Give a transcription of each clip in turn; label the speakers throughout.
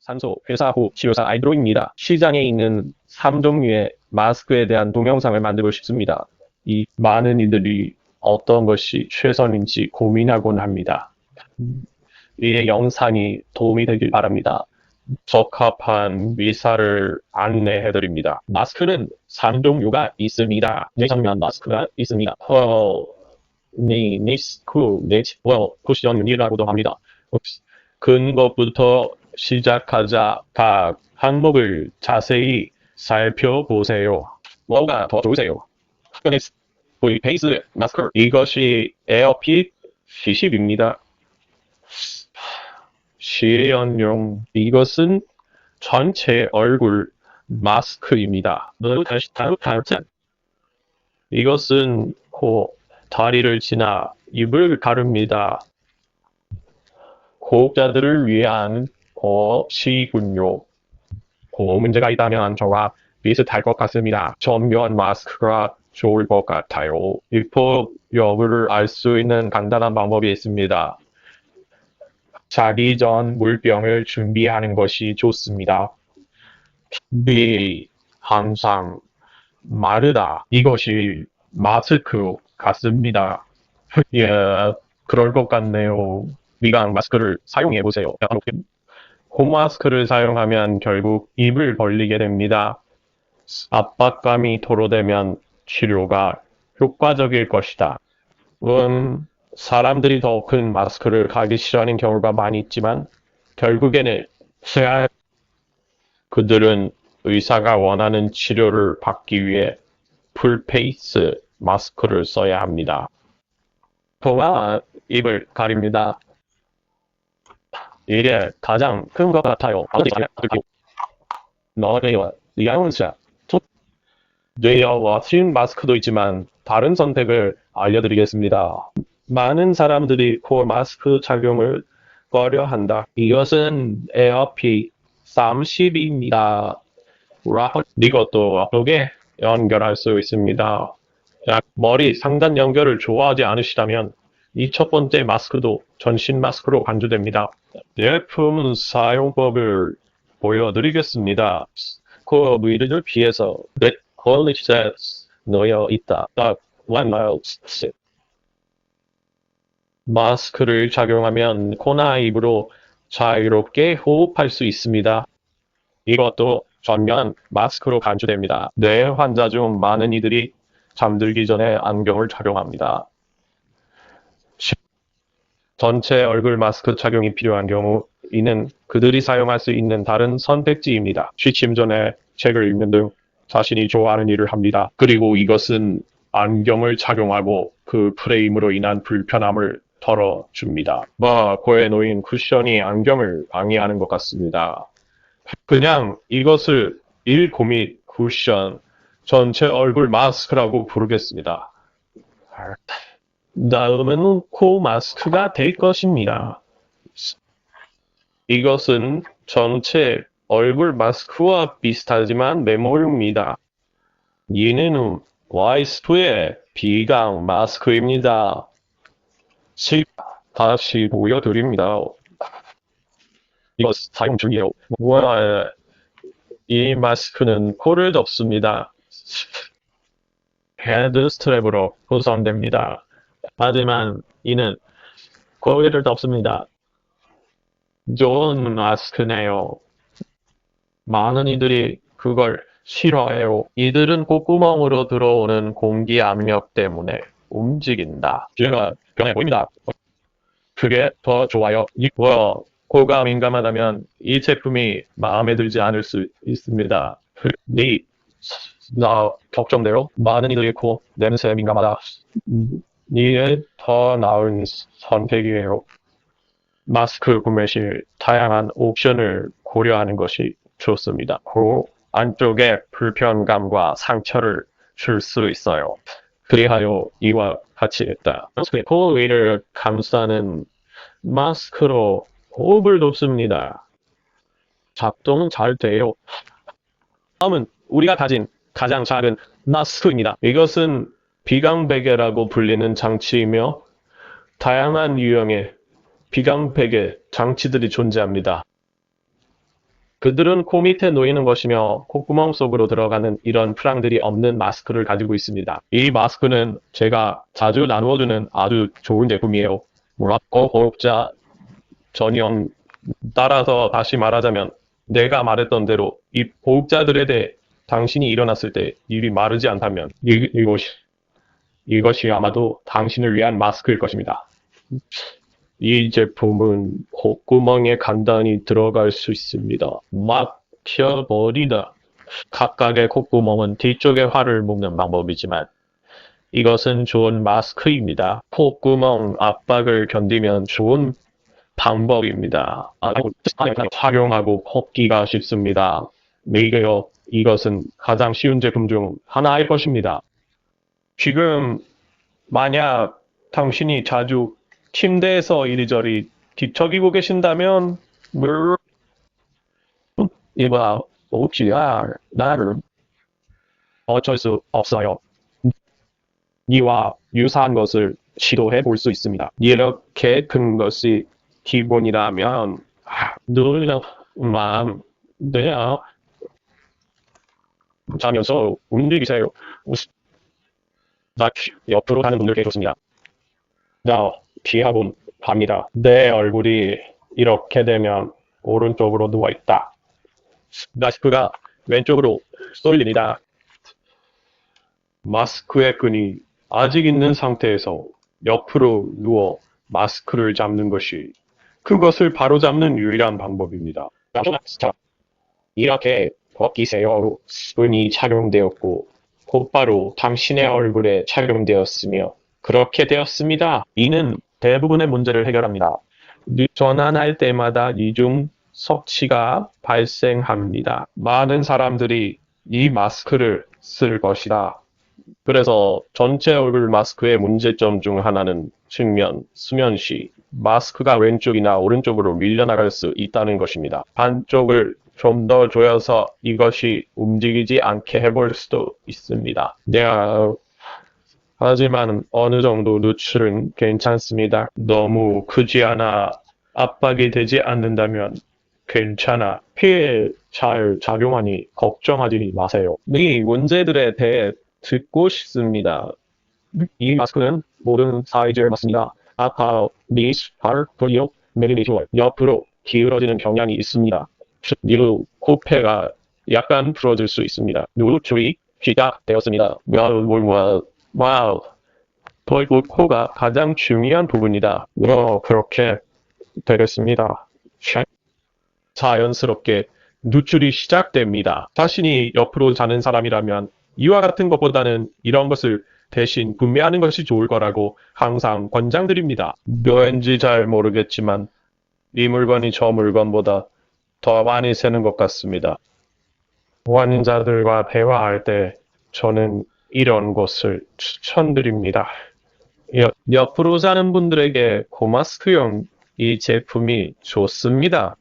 Speaker 1: 산소, 회사 후 치료사 아이드로입니다. 시장에 있는 3종류의 마스크에 대한 동영상을 만들고 싶습니다. 이 많은 이들이 어떤 것이 최선인지 고민하곤 합니다. 이 영상이 도움이 되길 바랍니다. 적합한 의사를 안내해드립니다. 마스크는 3종류가 있습니다. 내장면 마스크가 있습니다. 어, 네, 니스크, 네치, well, 쿠션이라고도 합니다. 근것부터 시작하자 각 항목을 자세히 살펴보세요. 뭐가 더 좋으세요? 하그네스, V 페이스 마스크 이것이 에어핏 70입니다. 실현용 이것은 전체 얼굴 마스크입니다. 다르지 이것은 코, 다리를 지나 입을 가릅니다. 고업자들을 위한 것이군요. 고 문제가 있다면 저와 비슷할 것 같습니다. 전면 마스크가 좋을 것 같아요. 입법 여부를 알 수 있는 간단한 방법이 있습니다. 자기 전 물병을 준비하는 것이 좋습니다. 비 항상 마르다. 이것이 마스크 같습니다. 예, 그럴 것 같네요. 미강 마스크를 사용해 보세요. 홈마스크를 사용하면 결국 입을 벌리게 됩니다. 압박감이 도로되면 치료가 효과적일 것이다. 음, 사람들이 더 큰 마스크를 가기 싫어하는 경우가 많이 있지만 결국에는 해야 그들은 의사가 원하는 치료를 받기 위해 풀페이스 마스크를 써야 합니다. 코와 입을 가립니다. 이게 가장 큰 것 같아요. 너네와 리아운샤 뇌여와 스윙 마스크도 있지만 다른 선택을 알려드리겠습니다. 많은 사람들이 코 마스크 착용을 꺼려한다. 이것은 에어피 30입니다. 이것도 어떻게 연결할 수 있습니다. 머리 상단 연결을 좋아하지 않으시다면 이 첫 번째 마스크도 전신 마스크로 간주됩니다. 제품 사용법을 보여드리겠습니다. 코 위를 피해서 넷 퀄리티에 놓여 있다. 딱 mile 마스크를 착용하면 코나 입으로 자유롭게 호흡할 수 있습니다. 이것도 전면 마스크로 간주됩니다. 뇌 환자 중 많은 이들이 잠들기 전에 안경을 착용합니다. 전체 얼굴 마스크 착용이 필요한 경우 이는 그들이 사용할 수 있는 다른 선택지입니다. 취침 전에 책을 읽는 등 자신이 좋아하는 일을 합니다. 그리고 이것은 안경을 착용하고 그 프레임으로 인한 불편함을 덜어줍니다. 뭐 코에 놓인 쿠션이 안경을 방해하는 것 같습니다. 그냥 이것을 1및 쿠션 전체 얼굴 마스크라고 부르겠습니다. 다음은 코 마스크가 될 것입니다. 이것은 전체 얼굴 마스크와 비슷하지만 메모입니다. 얘는 와이스프의 비강 마스크입니다. 실 다시 보여드립니다. 이거 사용 중이에요. 와, 이 마스크는 코를 덮습니다. 헤드 스트랩으로 구성됩니다. 하지만 이는 코를 덮습니다. 좋은 마스크네요. 많은 이들이 그걸 싫어해요. 이들은 콧구멍으로 들어오는 공기 압력 때문에 움직인다. 제가 변해 보입니다. 그게 더 좋아요. 이거 코가 민감하다면 이 제품이 마음에 들지 않을 수 있습니다. 네, 나 걱정돼요. 많은 이들이 코 냄새에 민감하다. 이게 더 나은 선택이에요. 마스크 구매 시 다양한 옵션을 고려하는 것이 좋습니다. 코 안쪽에 불편감과 상처를 줄 수 있어요. 그리하여 이와 같이 했다. 코 위를 감싸는 마스크로 호흡을 돕습니다. 작동은 잘 돼요. 다음은 우리가 가진 가장 작은 마스크입니다. 이것은 비강베개라고 불리는 장치이며 다양한 유형의 비강베개 장치들이 존재합니다. 그들은 코 밑에 놓이는 것이며 콧구멍 속으로 들어가는 이런 프랑들이 없는 마스크를 가지고 있습니다. 이 마스크는 제가 자주 나누어주는 아주 좋은 제품이에요. 뭐라고 호흡자 전용 따라서 다시 말하자면 내가 말했던 대로 이 보호자들에 대해 당신이 일어났을 때 입이 마르지 않다면 이, 이것이 이것이 아마도 당신을 위한 마스크일 것입니다. 이 제품은 콧구멍에 간단히 들어갈 수 있습니다. 막혀버리다. 각각의 콧구멍은 뒤쪽에 활을 묶는 방법이지만 이것은 좋은 마스크입니다. 콧구멍 압박을 견디면 좋은 방법입니다. 아, 활용하고 걷기가 쉽습니다. 이게요, 이것은 가장 쉬운 제품 중 하나일 것입니다. 지금 만약 당신이 자주 침대에서 이리저리 뒤척이고 계신다면 물 이봐 혹시야 나를 어쩔 수 없어요. 이와 유사한 것을 시도해 볼 수 있습니다. 이렇게 큰 것이 기본이라면 아, 늘만 돼요. 자면서 움직이세요. 나 옆으로 가는 분들께 좋습니다. 자, 피하곤 합니다. 내 얼굴이 이렇게 되면 오른쪽으로 누워 있다. 마스크가 왼쪽으로 쏠립니다. 마스크의 끈이 아직 있는 상태에서 옆으로 누워 마스크를 잡는 것이 그것을 바로잡는 유일한 방법입니다. 자, 이렇게 벗기세요. 끈이 착용되었고 곧바로 당신의 얼굴에 착용되었으며 그렇게 되었습니다. 이는 대부분의 문제를 해결합니다. 전환할 때마다 이중 섭취가 발생합니다. 많은 사람들이 이 마스크를 쓸 것이다. 그래서 전체 얼굴 마스크의 문제점 중 하나는 측면, 수면 시 마스크가 왼쪽이나 오른쪽으로 밀려나갈 수 있다는 것입니다. 반쪽을 좀 더 조여서 이것이 움직이지 않게 해볼 수도 있습니다. 내가 하지만 어느 정도 누출은 괜찮습니다. 너무 크지 않아 압박이 되지 않는다면 괜찮아. 피해 잘 작용하니 걱정하지 마세요. 이 문제들에 대해 듣고 싶습니다. 이 마스크는 모든 사이즈에 맞습니다. 아파, 미스, 발, 돌려, 메리리쇼 옆으로 기울어지는 경향이 있습니다. 니로 코페가 약간 풀어질 수 있습니다. 누출이 시작되었습니다. 와우, 와우. 결국 코가 가장 중요한 부분이다. 어, 그렇게 되겠습니다. 자연스럽게 누출이 시작됩니다. 자신이 옆으로 자는 사람이라면 이와 같은 것보다는 이런 것을 대신 구매하는 것이 좋을 거라고 항상 권장드립니다. 왠지 잘 모르겠지만 이 물건이 저 물건보다 더 많이 새는 것 같습니다. 환자들과 대화할 때 저는 이런 것을 추천드립니다. 옆, 옆으로 사는 분들에게 고마스크용 이 제품이 좋습니다.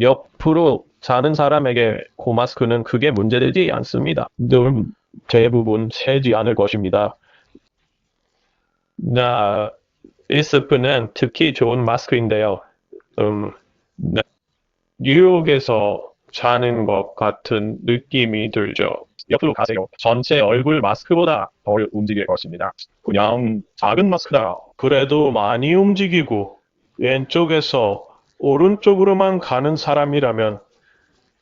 Speaker 1: 옆으로 자는 사람에게 고마스크는 크게 문제되지 않습니다. 늘 대부분 새지 않을 것입니다. 나, 이 스프는 특히 좋은 마스크인데요. 음, 네. 뉴욕에서 자는 것 같은 느낌이 들죠. 옆으로 가세요. 전체 얼굴 마스크보다 덜 움직일 것입니다. 그냥 작은 마스크다. 그래도 많이 움직이고 왼쪽에서 오른쪽으로만 가는 사람이라면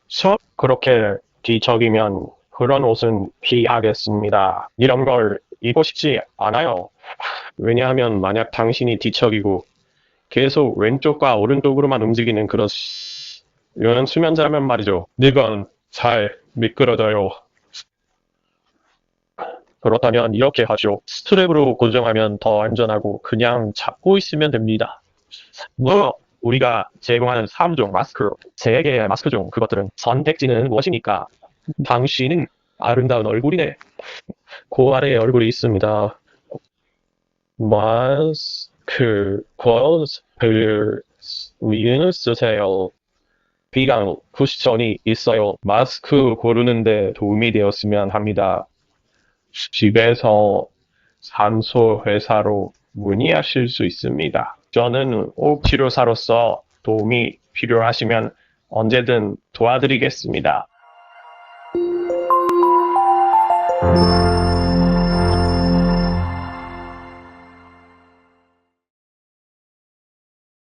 Speaker 1: 서 그렇게 뒤척이면 그런 옷은 피하겠습니다. 이런 걸 입고 싶지 않아요. 왜냐하면 만약 당신이 뒤척이고 계속 왼쪽과 오른쪽으로만 움직이는 그런 이런 수면자면 말이죠. 이건 잘 미끄러져요. 그렇다면 이렇게 하죠. 스트랩으로 고정하면 더 안전하고 그냥 잡고 있으면 됩니다. 뭐 우리가 제공하는 3종 마스크, 3개의 마스크 중 그것들은 선택지는 무엇입니까? 당신은 아름다운 얼굴이네. 그 아래에 얼굴이 있습니다. 마스크, 겉을 위에 쓰세요. 비강 쿠션이 있어요. 마스크 고르는데 도움이 되었으면 합니다. 집에서 산소 회사로 문의하실 수 있습니다. 저는 옥 치료사로서 도움이 필요하시면 언제든 도와드리겠습니다.